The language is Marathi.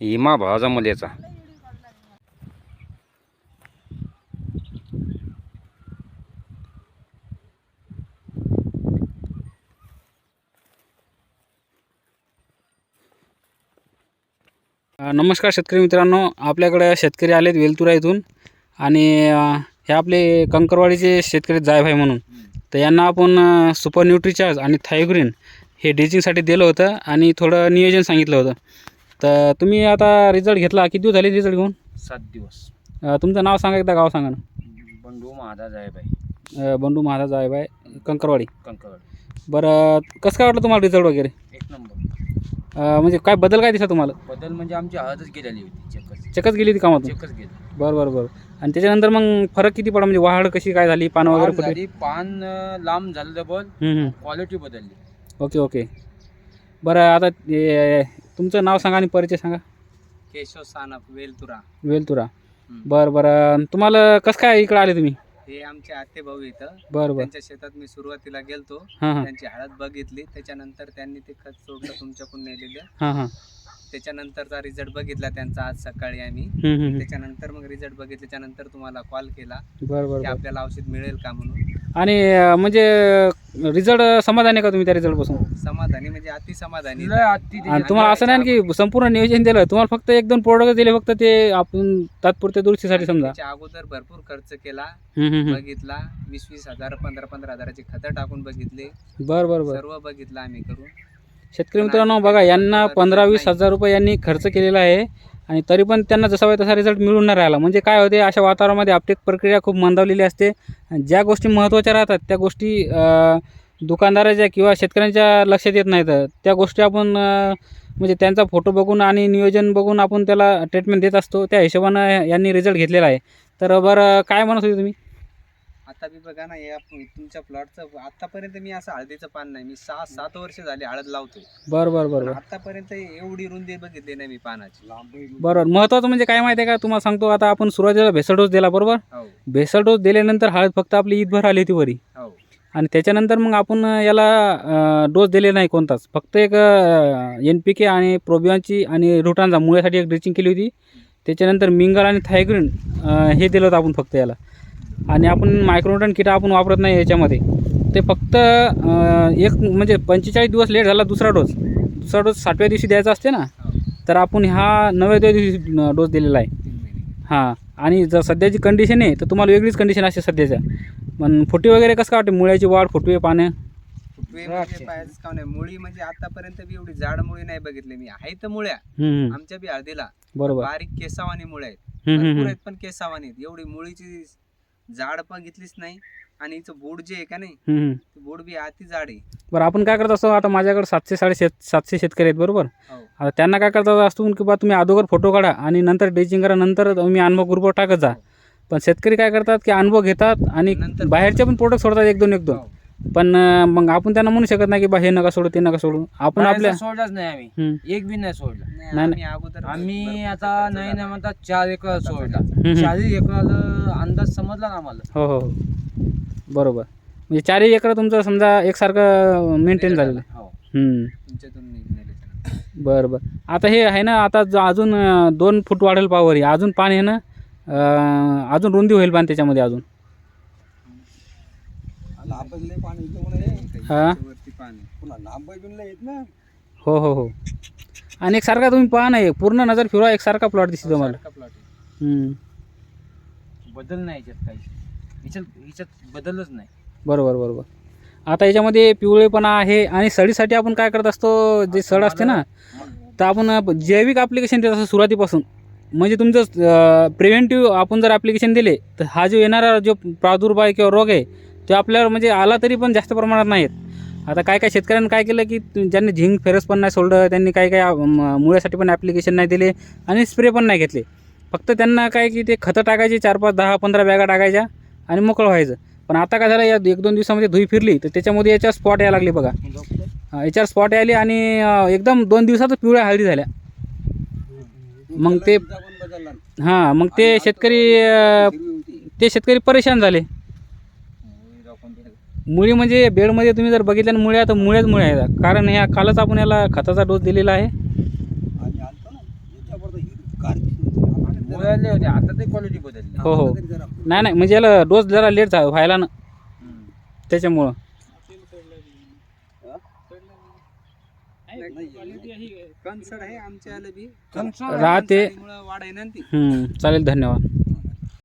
हिमा भावाचा मुलीचा नमस्कार शेतकरी मित्रांनो. आपल्याकडे शेतकरी आलेत वेलतुरा इथून. आणि हे आपले कंकरवाडीचे शेतकरी जायभाई म्हणून. तर यांना आपण सुपर न्यूट्रीचार्ज आणि थायग्रीन हे डिचिंगसाठी दिलं होतं आणि थोडं नियोजन सांगितलं होतं. तर तुम्ही आता रिझल्ट घेतला. किती दिवस झाले रिझल्ट घेऊन? सात दिवस. अ, तुमचं नाव सांगा एकदा गाव सांगा ना. बंडू महादा जायबाई अ, बंडू महाराज जायभाई कंकरवाडी. कंकड बरं कसं काय वाटलं तुम्हाला रिझल्ट वगैरे? एक नंबर. अ, म्हणजे काय बदल काय दिसला तुम्हाला? बदल म्हणजे आमची हळदच गेलेली होती चेकच. चकच गेली ती कामातून? चेकच गेली. बरं बरं बरं. आणि त्याच्यानंतर मग फरक किती पडा म्हणजे वाढ कशी काय झाली? पानं वगैरे वाढ कुठे? झाली. पान अं, लांब झालं डबल. हम्म, हम्म. क्वालिटी बदलली. Okay okay. बरं आता तुमचं नाव सांगा आणि परिचय सांगा. केशव सानप वेलतुरा. वेलतुरा. हम्म. बरं बरं. तुम्हाला कसं काय इकडं आले तुम्ही? हे आमचे आते भाऊ इथं. बरं बरं. त्यांच्या शेतात मी सुरुवातीला गेलतो. हां हां. त्यांची हळद बघितली. त्याच्यानंतर त्यांनी ते खत सोडलं तुमच्याकडून नेलेलं. हां हां. त्याच्यानंतरचा रिझल्ट बघितला त्यांचा आज सकाळी आम्ही. हम्म, हम्म, हम्म. त्याच्यानंतर मग रिझल्ट बघितल्याच्या नंतर तुम्हाला कॉल केला बरं बरं की बरं. आपल्याला औषध मिळेल का म्हणून. आणि म्हणजे रिझल्ट समाधानी का तुम्ही त्या रिझल्टपासून समाधानी म्हणजे अति समाधानी आणि तुम्हाला असं नाही ना की संपूर्ण नियोजन दिलं तुम्हाला फक्त एक दोन प्रोडक्ट दिले फक्त ते आपण तात्पुरत्या दुरुस्तीसाठी समजा. त्याच्या अगोदर भरपूर खर्च केला. बघितला वीस वीस हजार पंधरा पंधरा हजाराची खतं टाकून बघितले. बरं बरं बरं. सर्व बघितलं आम्ही करून. शेतकरी मित्रांनो बघा यांना पंधरा वीस हजार रुपये यांनी खर्च केलेला आहे. आणि तरी पण त्यांना जसा पाहिजे तसा रिझल्ट मिळून नाही राहिला. म्हणजे काय होते अशा वातावरणामध्ये आपटेक प्रक्रिया खूप मंदावलेली असते. ज्या गोष्टी महत्त्वाच्या राहतात त्या गोष्टी दुकानदाराच्या किंवा शेतकऱ्यांच्या लक्षात येत नाहीत. त्या गोष्टी आपण म्हणजे त्यांचा फोटो बघून आणि नियोजन बघून आपण त्याला ट्रीटमेंट देत असतो. त्या हिशोबानं यांनी रिझल्ट घेतलेला आहे. तर बरं काय म्हणत होते तुम्ही? आता बी बघा ना या तुमच्या प्लॉटचं आतापर्यंत मी असं हळदीचं पान नाही. मी सहा सात वर्ष झाली हळद लावतोय. बरं बरं बरं बरं. आतापर्यंत एवढी रुंदी बघितली नाही मी पानाची. बरोबर महत्त्वाचं म्हणजे काय माहिती आहे का? तुम्हाला सांगतो आता आपण सुरुवातीला भेसळ डोस दिला बरोबर? हो. भेसळ डोस दिल्यानंतर हळद फक्त आपली ईदभर आली होती वरी. हो. आणि त्याच्यानंतर मग आपण याला डोस दिले नाही कोणताच. फक्त एक एन पी के आणि प्रोबियांची आणि रुटांचा मुळ्यासाठी एक ड्रिचिंग केली होती. त्याच्यानंतर मिंगल आणि थायग्रीन हे दिलं होतं आपण फक्त याला. आणि आपण मायक्रोटन किट आपण वापरत नाही याच्यामध्ये. ते फक्त एक म्हणजे पंचेचाळीस दिवस लेट झाला दुसरा डोस दुसरा डोस सातव्या दिवशी द्यायचा असते ना हो तर आपण ह्या नवव्या दिवशी डोस दिलेला आहे. हां आणि जर सध्याची कंडिशन आहे तर तुम्हाला वेगळीच कंडिशन असते सध्याच्या. पण फुटी वगैरे कसं काय वाटते? मुळ्याची वाढ फुटवे पानं? फुटवे म्हणजे काम नाही. मुळी म्हणजे आतापर्यंत बी एवढी जाड मुळी नाही बघितली मी. आहे तर मुळ्या. हम्म. आमच्या बी हळदीला. बरोबर. बारीक केसावानी मुळे आहेत. हम्म, हम्म, भरपूर हम्म. आहेत पण केसावानी आहेत. एवढी मुळीची जाड बघितलीच नाही. आणि हिचं बोड जे आहे का नाही हम्म, हम्म. ते बोड बी अति जाड आहे. बरं आपण काय करत असतो आता माझ्याकडे सातशे साडे सातशे शेतकरी आहेत बरोबर? हो. आता त्यांना काय करत असतो की बा तुम्ही अगोदर फोटो काढा आणि नंतर ड्रेचिंग करा नंतर तुम्ही अनुभव ग्रुपवर टाकत जा. पण शेतकरी काय करतात की अनुभव घेतात आणि नंतर- बाहेरचे पण प्रोडक्ट सोडतात एक दोन एक दोन. हो. पण मग आपण त्यांना म्हणू शकत नाही की बा हे नका सोडू ते नका सोडू. आपण आपल्या सोडलाच नाही आम्ही. एक बी नाही सोडला. नाही, नाही, आम्ही अगोदर आम्ही आता नाही झाला. ना म्हणता चार एकर सोडला. हम्म. चारही एकराला अंदाज समजला ना आम्हाला. हो हो हो. बरोबर. म्हणजे चारही एकर तुमचं समजा एकसारखं मेंटेन झालेलं. आहे. हो. हम्म. तुमच्यातून निघाले बरं बरं आता हे आहे ना आता ज- अजून अं, दोन फूट वाढेल पावर अजून पाणी आहे ना अं, अजून रुंदी होईल पाणी त्याच्यामध्ये अजून. हा? वरती पाणी. हो हो हो. आणि एकसारखा तुम्ही पहा ना हे पूर्ण नजर फिरवा एकसारखा प्लॉट दिसतो तुम्हाला. सारखा plot आहे. हम्म. बदल नाही याच्यात काही. याच्यात बदलच नाही. बरोबर बरोबर. आता याच्यामध्ये पिवळेपणा आहे आणि सडीसाठी आपण काय करत असतो जे सड असते ना तर आपण जैविक ॲप्लिकेशन देत असतो सुरुवातीपासून. म्हणजे तुमचं प्रिव्हेंटिव्ह आपण जर ॲप्लिकेशन दिले तर हा जो येणारा जो प्रादुर्भाव किंवा रोग आहे तो आपल्यावर म्हणजे आला तरी पण जास्त प्रमाणात नाही येत आता काय काय शेतकऱ्यांनी काय केलं की ज्यांनी झिंक फेरस पण नाही सोडलं त्यांनी काय काय मुळ्यासाठी पण ॲप्लिकेशन नाही दिले आणि स्प्रे पण नाही घेतले. फक्त त्यांना काय की ते खतं टाकायची चार पाच दहा पंधरा बॅगा टाकायच्या आणि मोकळं व्हायचं. पण आता काय झालं या एक दोन दिवसामध्ये धुई फिरली तर त्याच्यामध्ये याच्यावर स्पॉट यायला लागले बघा. याच्यावर स्पॉट यायले आणि एकदम दोन दिवसातच पिवळ्या हळदी झाल्या. मग ते हां मग ते शेतकरी ते शेतकरी परेशान झाले. मुळी म्हणजे बेडमध्ये तुम्ही जर बघितल्या मुळ्या तर मुळ्याच मुळ्या आहेत. कारण ह्या कालच आपण याला खताचा डोस दिलेला आहे. हो हो नाही नाही म्हणजे याला डोस जरा लेट व्हायला ना. त्याच्यामुळं. राहते. वाढ आहे ना ती. हम्म, चालेल धन्यवाद.